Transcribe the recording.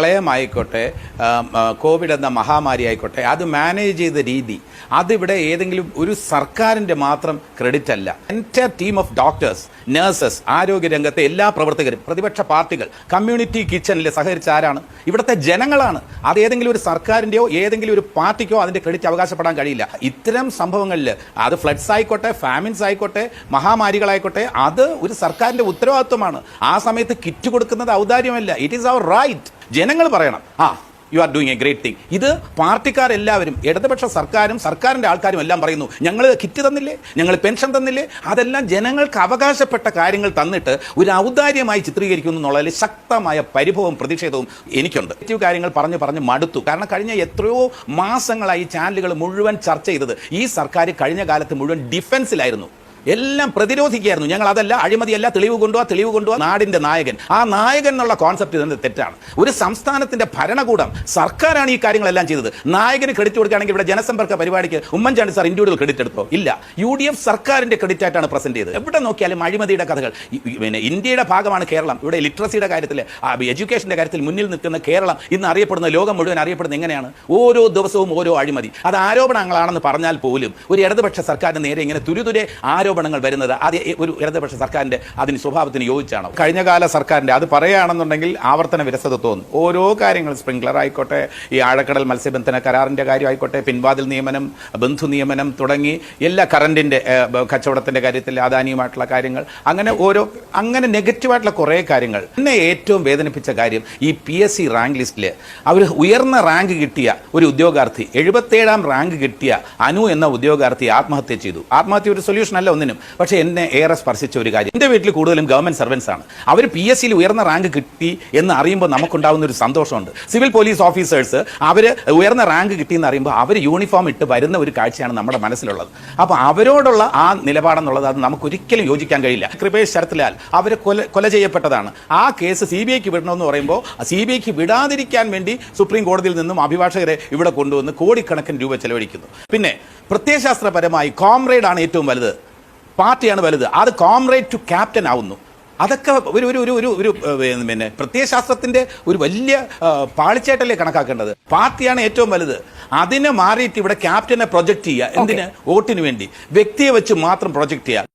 പ്രളയമായിക്കോട്ടെ Covid എന്ന മഹാമാരി ആയിക്കോട്ടെ അത് മാനേജ് ചെയ്ത രീതി അതിവിടെ ഏതെങ്കിലും ഒരു സർക്കാരിന്റെ മാത്രം ക്രെഡിറ്റ് അല്ല. എന്റെ ടീം ഓഫ് ഡോക്ടേഴ്സ് നഴ്സസ് ആരോഗ്യരംഗത്തെ എല്ലാ പ്രവർത്തകരും പ്രതിപക്ഷ പാർട്ടികൾ കമ്മ്യൂണിറ്റി കിച്ചണിൽ സഹകരിച്ച ആരാണ്? ഇവിടുത്തെ ജനങ്ങളാണ്. അത് ഏതെങ്കിലും ഒരു സർക്കാരിന്റെയോ ഏതെങ്കിലും ഒരു പാർട്ടിക്കോ അതിന്റെ ക്രെഡിറ്റ് അവകാശപ്പെടാൻ കഴിയില്ല. ഇത്തരം സംഭവങ്ങളിൽ അത് ഫ്ലഡ്സ് ആയിക്കോട്ടെ ഫാമിൻസ് ആയിക്കോട്ടെ മഹാമാരികളായിക്കോട്ടെ അത് ഒരു സർക്കാരിന്റെ ഉത്തരവാദിത്വമാണ്. ആ സമയത്ത് കിറ്റ് കൊടുക്കുന്നത് ഔദാര്യമല്ല. ഇറ്റ് ഈസ് അവർ റൈറ്റ് ജനങ്ങൾ പറയണം ആ you are doing a great thing ഇത് പാർട്ടിക്കാരെല്ലാവരും ഇടതുപക്ഷ സർക്കാരും സർക്കാരിന്റെ ആൾക്കാരും എല്ലാം പറയുന്നു ഞങ്ങൾ കിറ്റ് തന്നില്ലേ? ഞങ്ങൾ പെൻഷൻ തന്നില്ലേ? അതെല്ലാം ജനങ്ങൾക്ക് അവകാശപ്പെട്ട കാര്യങ്ങൾ തന്നിട്ട് ഒരു ഔദാര്യമായി ചിത്രീകരിക്കുന്നു എന്നുള്ളതിൽ ശക്തമായ പരിഭവവും പ്രതിഷേധവും എനിക്കുണ്ട്. നെഗറ്റീവ് കാര്യങ്ങൾ പറഞ്ഞ് പറഞ്ഞ് മടുത്തു. കാരണം കഴിഞ്ഞ എത്രയോ മാസങ്ങളായി ചാനലുകൾ മുഴുവൻ ചർച്ച ചെയ്തത് ഈ സർക്കാർ കഴിഞ്ഞ കാലത്ത് മുഴുവൻ ഡിഫൻസിലായിരുന്നു എല്ലാം പ്രതിരോധിക്കുകയായിരുന്നു. ഞങ്ങൾ അതല്ല അഴിമതിയല്ല തെളിവ് കൊണ്ടുപോവാ തെളിവ് കൊണ്ടുപോവാ നാടിന്റെ നായകൻ. ആ നായകൻ എന്നുള്ള കോൺസെപ്റ്റ് തന്നെ തെറ്റാണ്? ഒരു സംസ്ഥാനത്തിന്റെ ഭരണകൂടം സർക്കാരാണ് ഈ കാര്യങ്ങളെല്ലാം ചെയ്തത്. നായകന് ക്രെഡിറ്റ് കൊടുക്കുകയാണെങ്കിൽ ഇവിടെ ജനസമ്പർക്ക പരിപാടിക്ക് ഉമ്മൻചാണ്ടി സാർ ഇൻഡിവിജ്വൽ ക്രെഡിറ്റ് എടുത്തോ? ഇല്ല. യു ഡി എഫ് സർക്കാരിന്റെ ക്രെഡിറ്റ് ആയിട്ടാണ് പ്രസന്റ് ചെയ്തത്. എവിടെ നോക്കിയാലും അഴിമതിയുടെ കഥകൾ. പിന്നെ ഇന്ത്യയുടെ ഭാഗമാണ് കേരളം. ഇവിടെ ലിറ്ററസിയുടെ കാര്യത്തിൽ എഡ്യൂക്കേഷന്റെ കാര്യത്തിൽ മുന്നിൽ നിൽക്കുന്ന കേരളം ഇന്ന് അറിയപ്പെടുന്ന ലോകം മുഴുവൻ അറിയപ്പെടുന്ന എങ്ങനെയാണ്? ഓരോ ദിവസവും ഓരോ അഴിമതി. അത് ആരോപണങ്ങളാണെന്ന് പറഞ്ഞാൽ പോലും ഒരു ഇടതുപക്ഷ സർക്കാരിന് നേരെ ഇങ്ങനെ തുരുതുരെ ആരോപണങ്ങൾ വരുന്നത് അത് ഒരു ഇടതുപക്ഷ സർക്കാരിന്റെ അതിന് സ്വഭാവത്തിന് യോജിച്ചാണ്? കഴിഞ്ഞകാല സർക്കാരിന്റെ അത് പറയുകയാണെന്നുണ്ടെങ്കിൽ ആവർത്തന വിരസത തോന്നും. ഓരോ കാര്യങ്ങൾ സ്പ്രിംഗ്ലർ ആയിക്കോട്ടെ ഈ ആഴക്കടൽ മത്സ്യബന്ധന കരാറിന്റെ കാര്യമായിക്കോട്ടെ പിൻവാതിൽ നിയമനം ബന്ധു നിയമനം തുടങ്ങി എല്ലാ കറണ്ടിന്റെ കച്ചവടത്തിന്റെ കാര്യത്തിൽ ആദാനിയുമായിട്ടുള്ള കാര്യങ്ങൾ അങ്ങനെ ഓരോ അങ്ങനെ നെഗറ്റീവായിട്ടുള്ള കുറേ കാര്യങ്ങൾ. എന്നെ ഏറ്റവും വേദനിപ്പിച്ച കാര്യം ഈ പി എസ് സി റാങ്ക് ലിസ്റ്റിൽ അവർ ഉയർന്ന റാങ്ക് കിട്ടിയ ഒരു ഉദ്യോഗാർത്ഥി എഴുപത്തേഴാം റാങ്ക് കിട്ടിയ അനു എന്ന ഉദ്യോഗാർത്ഥി ആത്മഹത്യ ചെയ്തു. ആത്മഹത്യ ഒരു സൊല്യൂഷൻ അല്ല ഒന്നിനും. പക്ഷേ എന്നെ ഏറെ സ്പർശിച്ച ഒരു കാര്യം. എന്റെ വീട്ടിൽ കൂടുതലും ഗവൺമെന്റ് സർവൻസ് ആണ്. അവർ പി എസ് സിയിൽ ഉയർന്ന റാങ്ക് കിട്ടി എന്ന് അറിയുമ്പോൾ നമുക്കുണ്ടാകുന്ന ഒരു സന്തോഷമുണ്ട്. സിവിൽ പോലീസ് ഓഫീസേഴ്സ് അവർ ഉയർന്ന റാങ്ക് കിട്ടി എന്ന് അറിയുമ്പോൾ അവർ യൂണിഫോം ഇട്ട് വരുന്ന ഒരു കാഴ്ചയാണ് നമ്മുടെ മനസ്സിലുള്ളത്. അപ്പോൾ അവരോടുള്ള ആ നിലപാടെന്നുള്ളത് അത് നമുക്കൊരിക്കലും യോജിക്കാൻ കഴിയില്ല. കൃപേഷ് ശരത്ലാൽ അവർ കൊല കൊല ചെയ്യപ്പെട്ടതാണ്. ആ കേസ് സി ബി ഐക്ക് വിടണമെന്ന് പറയുമ്പോൾ സി ബി ഐക്ക് വിടാതിരിക്കാൻ വേണ്ടി സുപ്രീം കോടതിയിൽ നിന്നും അഭിഭാഷകരെ ഇവിടെ കൊണ്ടുവന്ന് കോടിക്കണക്കിന് രൂപ ചെലവഴിക്കുന്നു. പിന്നെ പ്രത്യയശാസ്ത്രപരമായി കോംറേഡ് ആണ് ഏറ്റവും വലുത്. പാർട്ടിയാണ് വലുത്. അത് കോംറേഡ് ടു ക്യാപ്റ്റൻ ആവുന്നു. അതൊക്കെ ഒരു ഒരു ഒരു ഒരു ഒരു പിന്നെ പ്രത്യയശാസ്ത്രത്തിന്റെ ഒരു വലിയ പാളിച്ചേട്ടല്ലേ കണക്കാക്കേണ്ടത്. പാർട്ടിയാണ് ഏറ്റവും വലുത്. അതിനെ മാറിയിട്ട് ഇവിടെ ക്യാപ്റ്റനെ പ്രൊജക്റ്റ് ചെയ്യുക. എന്തിന്? വോട്ടിന് വേണ്ടി. വ്യക്തിയെ വെച്ച് മാത്രം പ്രൊജക്റ്റ് ചെയ്യുക.